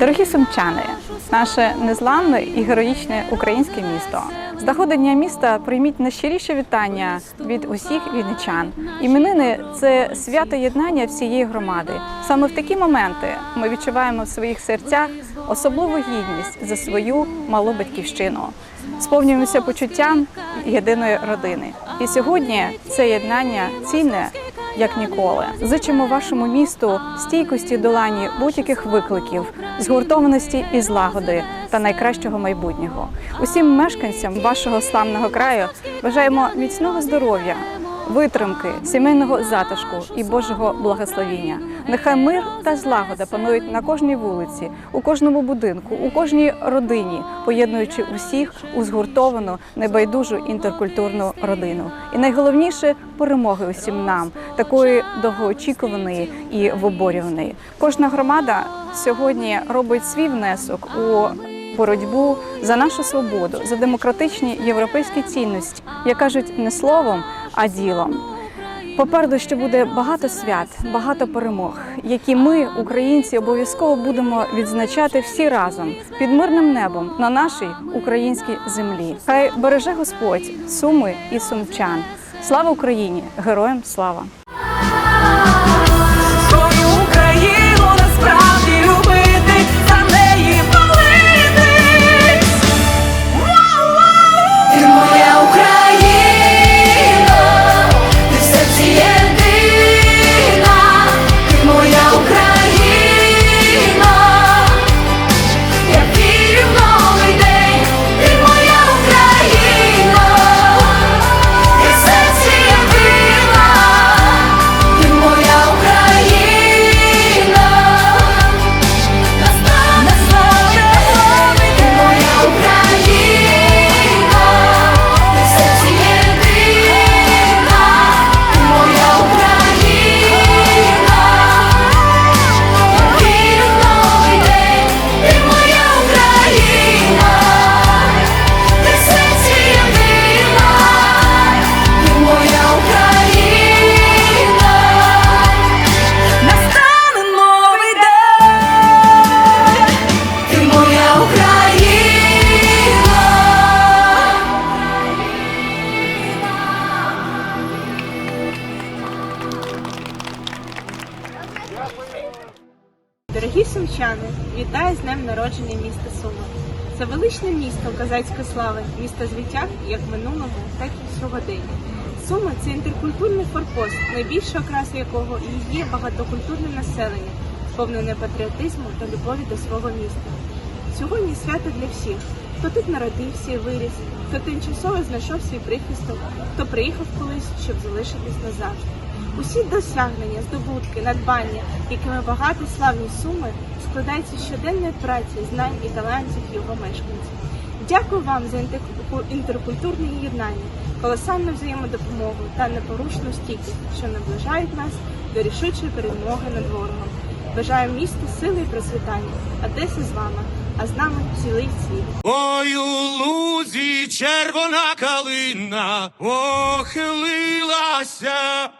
Дорогі сумчани, наше незламне і героїчне українське місто. З нагоди міста прийміть найщиріше вітання від усіх вінничан. Іменини це свято єднання всієї громади. Саме в такі моменти ми відчуваємо в своїх серцях особливу гідність за свою малу батьківщину. Сповнюємося почуттям єдиної родини. І сьогодні це єднання цінне як ніколи. Зичимо вашому місту стійкості долані будь-яких викликів, згуртованості і злагоди та найкращого майбутнього. Усім мешканцям вашого славного краю бажаємо міцного здоров'я. Витримки, сімейного затишку і Божого благословіння. Нехай мир та злагода панують на кожній вулиці, у кожному будинку, у кожній родині, поєднуючи усіх у згуртовану, небайдужу інтеркультурну родину. І найголовніше перемоги усім нам, такої довгоочікуваної і виборюваної. Кожна громада сьогодні робить свій внесок у боротьбу за нашу свободу, за демократичні європейські цінності, як кажуть, не словом, а ділом. Попереду ще буде багато свят, багато перемог, які ми, українці, обов'язково будемо відзначати всі разом під мирним небом на нашій українській землі. Хай береже Господь суми і сумчан. Слава Україні! Героям слава! Сумчани, вітаю з днем народження міста Суми. Це величне місто козацької слави, місто звитяг як в минулому, так і в сьогоденні. Суми це інтеркультурний форпост, найбільша окраса якого і є багатокультурне населення, сповнене патріотизму та любові до свого міста. Сьогодні свято для всіх, хто тут народився і виріс, хто тимчасово знайшов свій прихисток, хто приїхав колись, щоб залишитись назавжди. Усі досягнення, здобутки, надбання, якими багаті славні суми, складаються щоденної праці, знань і талантів його мешканців. Дякую вам за інтер- інтеркультурне єднання, колосальну взаємодопомогу та непорушну стійкість, що наближають нас до рішучої перемоги над ворогом. Бажаю місту сили і процвітання. Одеса з вами, а з нами цілий світ. Ой, у лузі червона калина охилилася.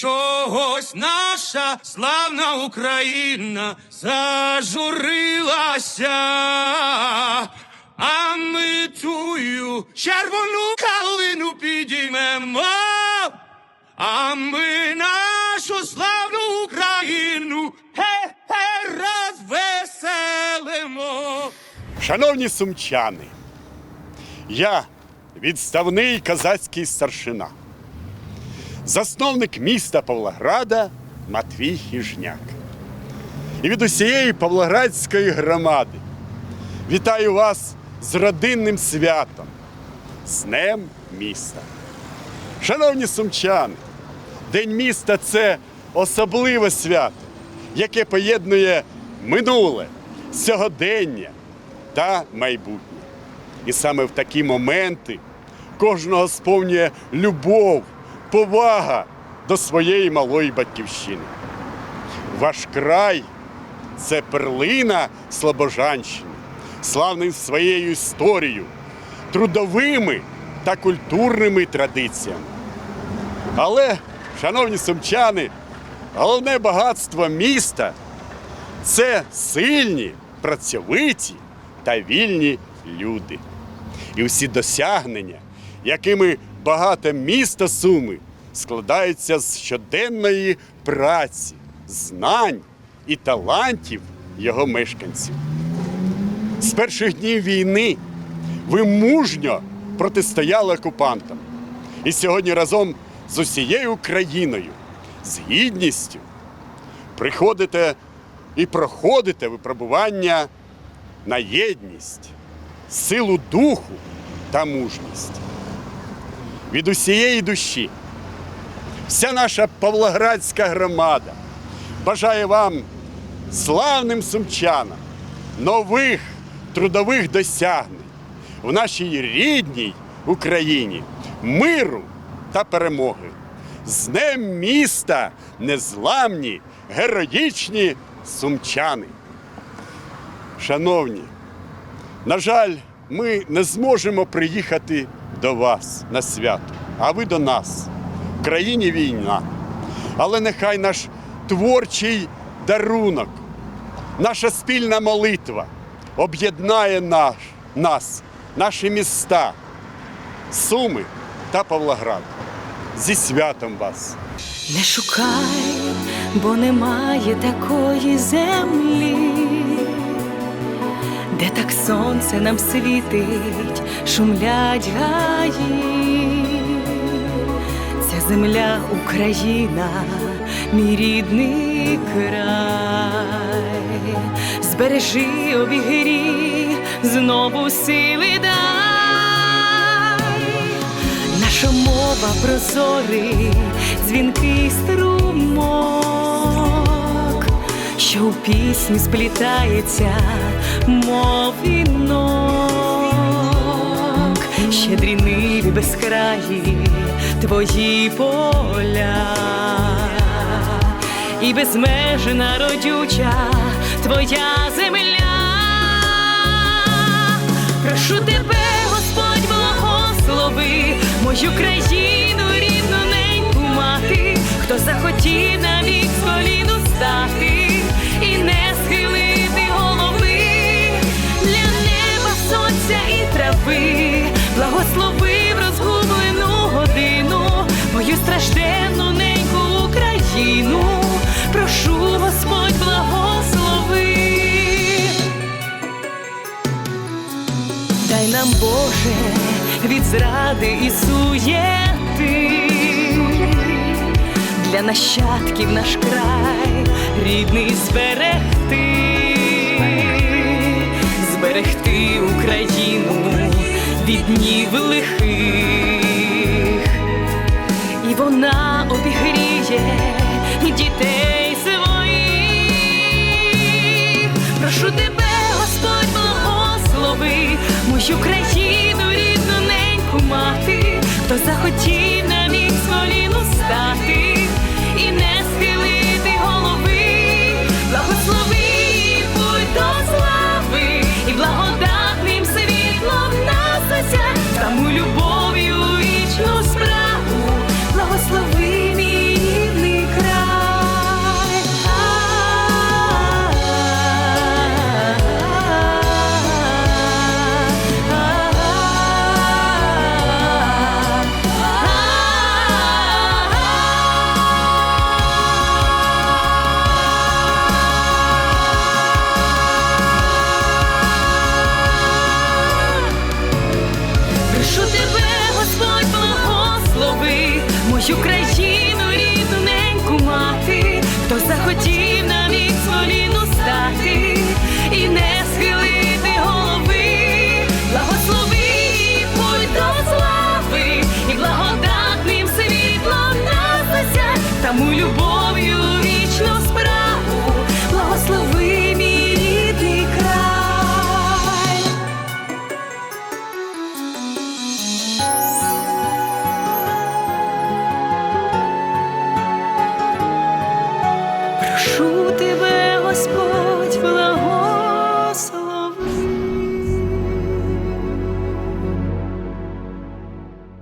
Чогось наша славна Україна зажурилася, а ми тую червону калину підіймемо, а ми нашу славну Україну ге-ге розвеселимо. Шановні сумчани, я відставний козацький старшина, засновник міста Павлограда Матвій Хіжняк. І від усієї Павлоградської громади вітаю вас з родинним святом, з Днем міста. Шановні сумчани, День міста це особливе свято, яке поєднує минуле, сьогодення та майбутнє. І саме в такі моменти кожного сповнює любов, повага до своєї малої батьківщини. Ваш край це перлина Слобожанщини, славний своєю історією, трудовими та культурними традиціями. Але, шановні сумчани, головне багатство міста це сильні, працьовиті та вільні люди. І всі досягнення, якими багате місто Суми, складаються з щоденної праці, знань і талантів його мешканців. З перших днів війни ви мужньо протистояли окупантам. І сьогодні разом з усією Україною, з гідністю, приходите і проходите випробування на єдність, силу духу та мужність. Від усієї душі вся наша Павлоградська громада бажає вам, славним сумчанам, нових трудових досягнень в нашій рідній Україні, миру та перемоги. З Днем міста незламні, героїчні сумчани. Шановні, на жаль, ми не зможемо приїхати до вас на свято, а ви до нас. В країні війна. Але нехай наш творчий дарунок, наша спільна молитва об'єднає наш, нас, наші міста, Суми та Павлоград. Зі святом вас! Не шукай, бо немає такої землі, де так сонце нам світить, шумлять гаї. Ця земля Україна, мій рідний край. Збережи обігрі, знову сили дай. Наша мова прозорий, дзвінкий струмок, що у пісні сплітається, безкраї, твої поля, і безмежна родюча твоя земля. Прошу тебе, Господь, благослови мою країну, рідну неньку мати, хто захотів навік мою неньку Україну. Прошу, Господь, благослови. Дай нам Боже від зради і суєти, для нащадків наш край рідний зберегти, зберегти Україну від днів лихих, благослови